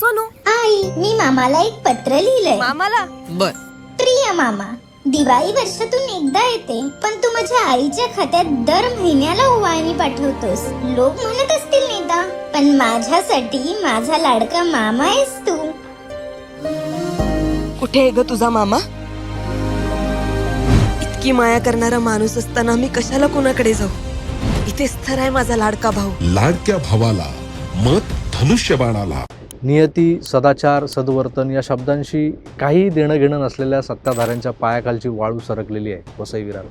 सोनू. आई मी मामाला एक पत्र लिहिलंय. मामाला? बर. प्रिय मामा दिवाळी वर्षातून एकदा येते पण तू माझ्या आईच्या खात्यात दर महिन्याला ओवाळणी पाठवतोस. लोक म्हणत असतील नेता पण माझ्यासाठी माझा लाडका मामा आहेस तू. कुठे आहे ग तुझा मामा? इतकी माया करणारा माणूस असताना मी कशाला कोणाकडे जाऊ? इथेच तर आहे माझा लाडका भाऊ. लाडक्या भावाला मत धनुष्यबाणाला. नियती सदाचार सद्वर्तन या शब्दांशी काही देणं घेणं नसलेल्या सत्ताधाऱ्यांच्या पायाखालची वाळू सरकलेली आहे वसई विरार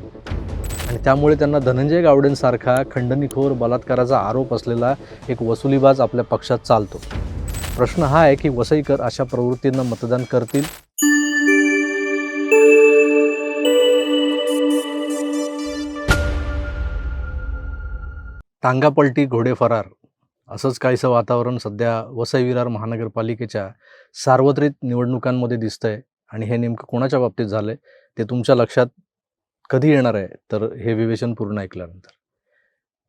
आणि त्यामुळे त्यांना धनंजय गावडेंसारखा खंडणीखोर बलात्काराचा आरोप असलेला एक वसुलीबाज आपल्या पक्षात चालतो. प्रश्न हा आहे की वसईकर अशा प्रवृत्तींना मतदान करतील? टांगापलटी घोडे फरार असंच काहीसं वातावरण सध्या वसई विरार महानगरपालिकेच्या सार्वत्रिक निवडणुकांमध्ये दिसतंय. आणि हे नेमकं कोणाच्या बाबतीत झालं आहे ते तुमच्या लक्षात कधी येणार आहे? तर हे विवेचन पूर्ण ऐकल्यानंतर.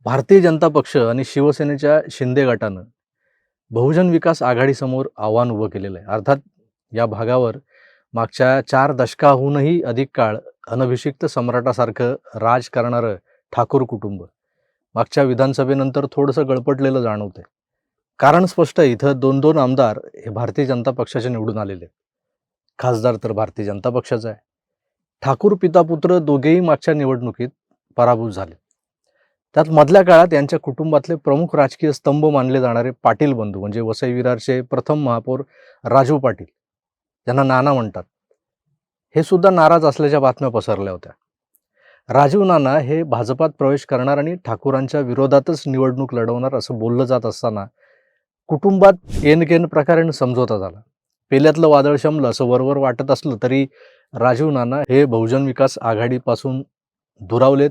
भारतीय जनता पक्ष आणि शिवसेनेच्या शिंदे गटानं बहुजन विकास आघाडीसमोर आव्हान उभं केलेलं आहे. अर्थात या भागावर मागच्या चार दशकाहूनही अधिक काळ अनभिषिक्त सम्राटासारखं राज करणारं ठाकूर कुटुंब मागच्या विधानसभेनंतर थोडंसं गळपटलेलं जाणवतंय. कारण स्पष्ट आहे इथं दोन दोन आमदार हे भारतीय जनता पक्षाचे निवडून आलेले आहेत. खासदार तर भारतीय जनता पक्षाचा आहे. ठाकूर पितापुत्र दोघेही मागच्या निवडणुकीत पराभूत झाले. त्यात मधल्या काळात यांच्या कुटुंबातले प्रमुख राजकीय स्तंभ मानले जाणारे पाटील बंधू म्हणजे वसई विरारचे प्रथम महापौर राजू पाटील ज्यांना नाना म्हणतात. हे सुद्धा नाराज असल्याच्या बातम्या पसरल्या होत्या. राजीव नाना हे भाजपात प्रवेश करणार आणि ठाकूरांच्या विरोधातच निवडणूक लढवणार असं बोललं जात असताना कुटुंबात एनकेन प्रकारे समझोता झाला. पेल्यातलं वादळ शमलं असं वरवर वाटत असलं तरी राजीव नाना हे बहुजन विकास आघाडीपासून दुरावलेत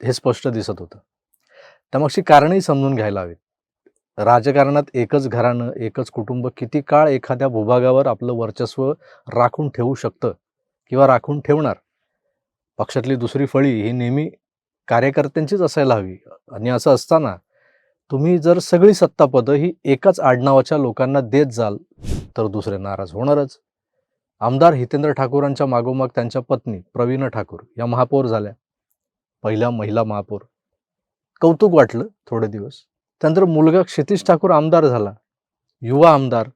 हे स्पष्ट दिसत होतं. त्यामागची कारणही समजून घ्यायला हवीत. राजकारणात एकच घराणं एकच कुटुंब किती काळ एखाद्या भूभागावर आपलं वर्चस्व राखून ठेवू शकतं किंवा राखून ठेवणार? पक्षातली दुसरी फळी ही नेहमी कार्यकर्त्यांचीच असायला हवी. आणि असं असताना तुम्ही जर सगळी सत्तापदं ही एकाच आडनावाच्या लोकांना देत जाल तर दुसरे नाराज होणारच. आमदार हितेंद्र ठाकूरांच्या मागोमाग त्यांच्या पत्नी प्रवीण ठाकूर या महापौर झाल्या. पहिल्या महिला महापौर. कौतुक वाटलं थोडे दिवस. त्यानंतर मुलगा क्षितिश ठाकूर आमदार झाला. युवा आमदार.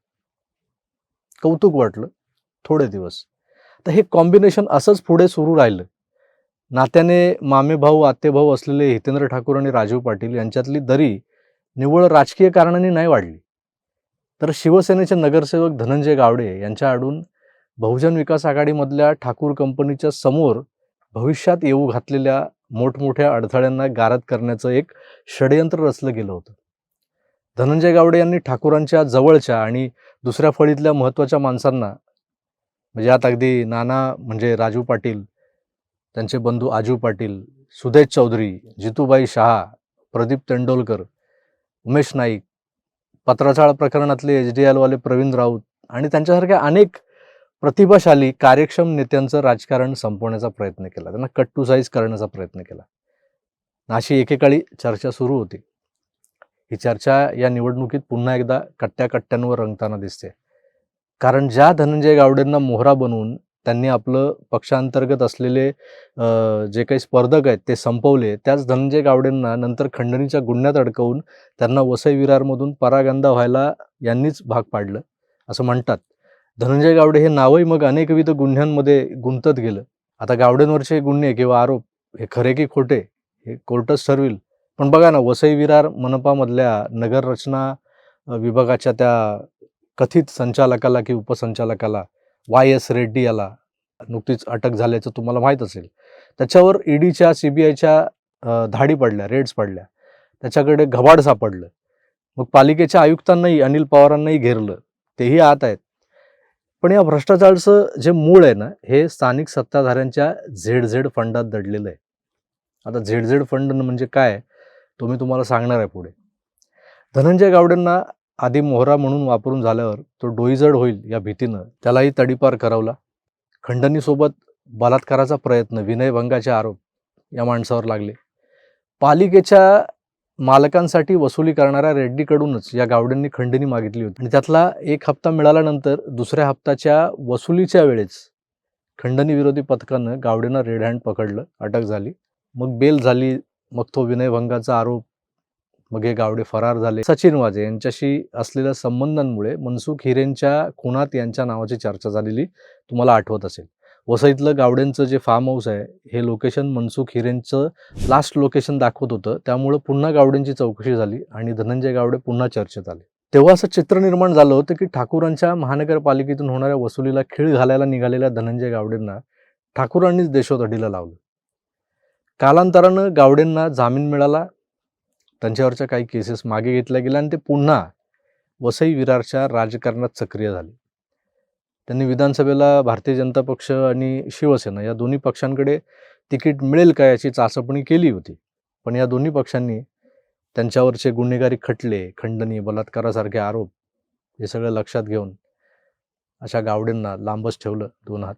कौतुक वाटलं थोडे दिवस. तर हे कॉम्बिनेशन असंच पुढे सुरू राहिलं. नात्याने मामे भाऊ असलेले हितेंद्र ठाकूर आणि राजीव पाटील यांच्यातली दरी निव्वळ राजकीय कारणांनी नाही वाढली. तर शिवसेनेचे नगरसेवक धनंजय गावडे यांच्या आडून बहुजन विकास आघाडीमधल्या ठाकूर कंपनीच्या समोर भविष्यात येऊ घातलेल्या मोठमोठ्या अडथळ्यांना गारद करण्याचं एक षडयंत्र रचलं गेलं होतं. धनंजय गावडे यांनी ठाकूरांच्या जवळच्या आणि दुसऱ्या फळीतल्या महत्त्वाच्या माणसांना म्हणजे यात अगदी नाना म्हणजे राजू पाटील त्यांचे बंधू आजू पाटील सुदेश चौधरी जितूबाई शहा प्रदीप तेंडोलकर उमेश नाईक पत्राचाळ प्रकरणातले एच डी एलवाले प्रवीण राऊत आणि त्यांच्यासारख्या अनेक प्रतिभाशाली कार्यक्षम नेत्यांचं राजकारण संपवण्याचा प्रयत्न केला. त्यांना कट टू साईज करण्याचा प्रयत्न केला. अशी एकेकाळी चर्चा सुरू होती. ही चर्चा या निवडणुकीत पुन्हा एकदा कट्ट्या कट्ट्यांवर रंगताना दिसते. कारण ज्या धनंजय गावडेंना मोहरा बनवून त्यांनी आपलं पक्षांतर्गत असलेले जे काही स्पर्धक आहेत ते संपवले. त्याच धनंजय गावडेंना नंतर खंडणीच्या गुन्ह्यात अडकवून त्यांना वसई विरारमधून परागंदा व्हायला यांनीच भाग पाडलं असं म्हणतात. धनंजय गावडे हे नावही मग अनेकविध गुन्ह्यांमध्ये गुंतत गेलं. आता गावडेंवरचे गुन्हे किंवा आरोप हे खरे की खोटे हे कोर्टच ठरविल. पण बघा ना वसई विरार मनपामधल्या नगररचना विभागाच्या त्या कथित संचालकाला की उपसंचालकाला वाय एस रेड्डी याला नुकतीच अटक झाल्याचं तुम्हाला माहीत असेल. त्याच्यावर ईडीच्या सी बी आयच्या धाडी पडल्या रेड्स पडल्या. त्याच्याकडे घबाड सापडलं. मग पालिकेच्या आयुक्तांनाही अनिल पवारांनाही घेरलं. तेही आत आहेत. पण या भ्रष्टाचाराचं जे मूळ आहे ना हे स्थानिक सत्ताधाऱ्यांच्या झेड झेड फंडात दडलेलं आहे. आता झेड झेड फंड म्हणजे काय? तो मी तुम्हाला सांगणार आहे पुढे. धनंजय गावडेंना आधी मोहरा म्हणून वापरून झाल्यावर तो डोईजड होईल या भीतीनं. त्यालाही तडीपार करवला. खंडणीसोबत बलात्काराचा प्रयत्न विनयभंगाचे आरोप या माणसावर लागले. पालिकेच्या मालकांसाठी वसुली करणाऱ्या रेड्डीकडूनच या गावड्यांनी खंडणी मागितली होती. आणि त्यातला एक हप्ता मिळाल्यानंतर दुसऱ्या हप्त्याच्या वसुलीच्या वेळेस खंडणीविरोधी पथकानं गावडेंना रेड हँड पकडलं अटक झाली. मग बेल झाली. मग तो विनयभंगाचा आरोप मग हे गावडे फरार झाले. सचिन वाजे यांच्याशी असलेल्या संबंधांमुळे मनसुख हिरेंच्या खुनात यांच्या नावाची चर्चा झालेली तुम्हाला आठवत असेल. वसईतलं गावड्यांचं जे फार्म हाऊस आहे हे लोकेशन मनसुख हिरेंचं लास्ट लोकेशन दाखवत होतं. त्यामुळं पुन्हा गावडेंची चौकशी झाली आणि धनंजय गावडे पुन्हा चर्चेत आले. तेव्हा असं चित्र निर्माण झालं होतं की ठाकूरांच्या महानगरपालिकेतून होणाऱ्या वसुलीला खीळ घालायला निघालेल्या धनंजय गावडेंना ठाकूरांनीच देशोधडीला लावलं. कालांतरानं गावडेंना जामीन मिळाला. त्यांच्यावरच्या काही केसेस मागे घेतल्या गेल्या आणि ते पुन्हा वसई विरारच्या राजकारणात सक्रिय झाले. त्यांनी विधानसभेला भारतीय जनता पक्ष आणि शिवसेना या दोन्ही पक्षांकडे तिकीट मिळेल का याची चाचपणी केली होती. पण या दोन्ही पक्षांनी त्यांच्यावरचे गुन्हेगारी खटले खंडणी बलात्कारासारखे आरोप हे सगळं लक्षात घेऊन अशा गावडेंना लांबच ठेवलं दोन हात.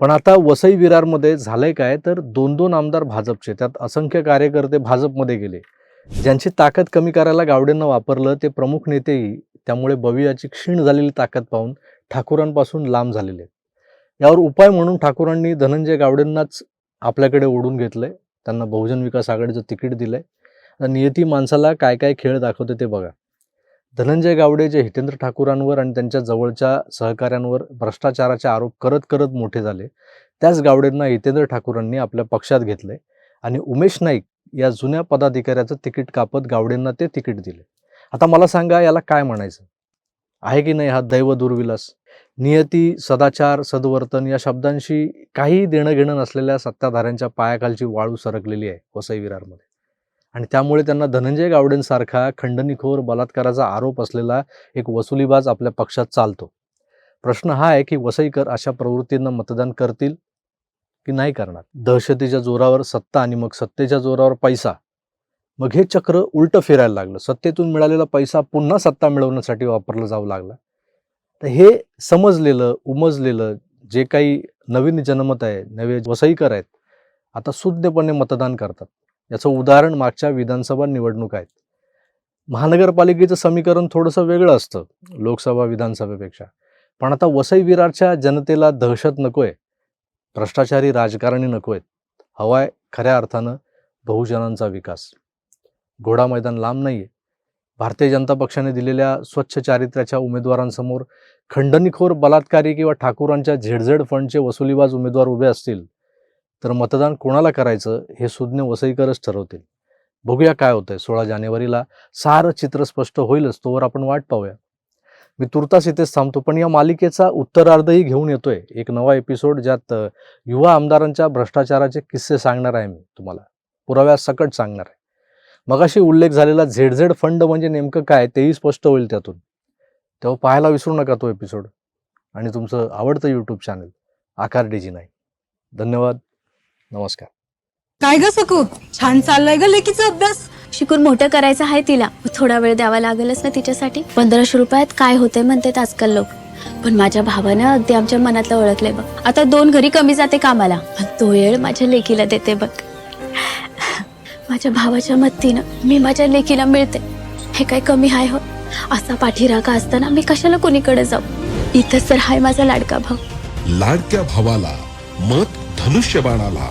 पण आता वसई विरारमध्ये झालंय काय? तर दोन दोन आमदार भाजपचे त्यात असंख्य कार्यकर्ते भाजपमध्ये गेले. ज्यांची ताकद कमी करायला गावडेंना वापरलं ते प्रमुख नेतेही त्यामुळे बवियाची क्षीण झालेली ताकद पाहून ठाकूरांपासून लांब झालेले. यावर उपाय म्हणून ठाकूरांनी धनंजय गावडेंनाच आपल्याकडे ओढून घेतलंय. त्यांना बहुजन विकास आघाडीचं तिकीट दिलंय. आता नियती माणसाला काय काय खेळ दाखवते ते बघा. धनंजय गावडे जे हितेंद्र ठाकूरांवर आणि त्यांच्या जवळच्या सहकाऱ्यांवर भ्रष्टाचाराचे आरोप करत करत मोठे झाले त्याच गावडेंना हितेंद्र ठाकूरांनी आपल्या पक्षात घेतले आणि उमेश नाईक या जुन्या पदाधिकाऱ्याचं तिकीट कापत गावडेंना ते तिकीट दिले. आता मला सांगा याला काय म्हणायचं? आहे की नाही हा दैव दुर्विलास? नियती सदाचार सद्वर्तन या शब्दांशी काही देणं घेणं नसलेल्या सत्ताधाऱ्यांच्या पायाखालची वाळू सरकलेली आहे वसई विरारमध्ये. आणि त्यामुळे त्यांना धनंजय गावडेंसारखा खंडणीखोर बलात्काराचा आरोप असलेला एक वसुलीबाज आपल्या पक्षात चालतो. प्रश्न हा आहे की वसईकर अशा प्रवृत्तींना मतदान करतील? की नाही करणार. दहशतीच्या जोरावर सत्ता आणि मग सत्तेच्या जोरावर पैसा. मग हे चक्र उलटं फिरायला लागलं. सत्तेतून मिळालेला पैसा पुन्हा सत्ता मिळवण्यासाठी वापरला जाऊ लागला. तर हे समजलेलं उमजलेलं जे काही नवीन जनमत आहे नवे वसईकर आहेत आता शुद्धपणे मतदान करतात. याचं उदाहरण मागच्या विधानसभा निवडणूक आहेत. महानगरपालिकेचं समीकरण थोडंसं वेगळं असतं लोकसभा विधानसभेपेक्षा. पण आता वसई विरारच्या जनतेला दहशत नकोय. भ्रष्टाचारी राजकारणी नको आहेत. हवाय खऱ्या अर्थानं बहुजनांचा विकास. घोडा मैदान लांब नाही आहे भारतीय जनता पक्षाने दिलेल्या स्वच्छ चारित्र्याच्या उमेदवारांसमोर खंडणीखोर बलात्कारी किंवा ठाकूरांच्या झेडझेड फंडचे वसुलीबाज उमेदवार उभे असतील तर मतदान कोणाला करायचं हे सुज्ञ वसईकरच ठरवतील. बघूया काय होतंय. सोळा जानेवारीला सारं चित्र स्पष्ट होईलच तोवर आपण वाट पाहूया. मी तुर्तास इथेच थांबतो. पण या मालिकेचा उत्तरार्धही घेऊन येतोय. एक नवा एपिसोड ज्यात युवा आमदारांच्या भ्रष्टाचाराचे किस्से सांगणार आहे मी तुम्हाला. पुराव्यास सकट सांगणार आहे. मगाशी उल्लेख झालेला झेड झेड फंड म्हणजे नेमकं काय तेही स्पष्ट होईल त्यातून. तेव्हा पाहायला विसरू नका तो एपिसोड आणि तुमचं आवडतं यूट्यूब चॅनल आकार डीजी नाही धन्यवाद. नमस्कार. काय ग सकू? छान चाललाय ग लेकीचा अभ्यास. शिकून मोठं करायचं आहे तिला. थोडा वेळ द्यावा लागेलच ना तिच्यासाठी. पंधराशे रुपयात काय होते म्हणतात आजकाल लोक. पण माझ्या भावानं अगदी आमच्या मनातलं ओळखलंय बघ. आता दोन घरी कमी जाते कामाला. पण तो वेळ माझ्या लेकीला देते बघ. माझ्या भावाच्या मदतीनं मी माझ्या लेकीला मिळते. हे काय कमी आहे हो? असा पाठीराखा असताना मी कशाला कोणीकडे जाऊ? इथंच तर हाय माझा लाडका भाऊ. लाडक्या भावाला मत धनुष्यबाणाला.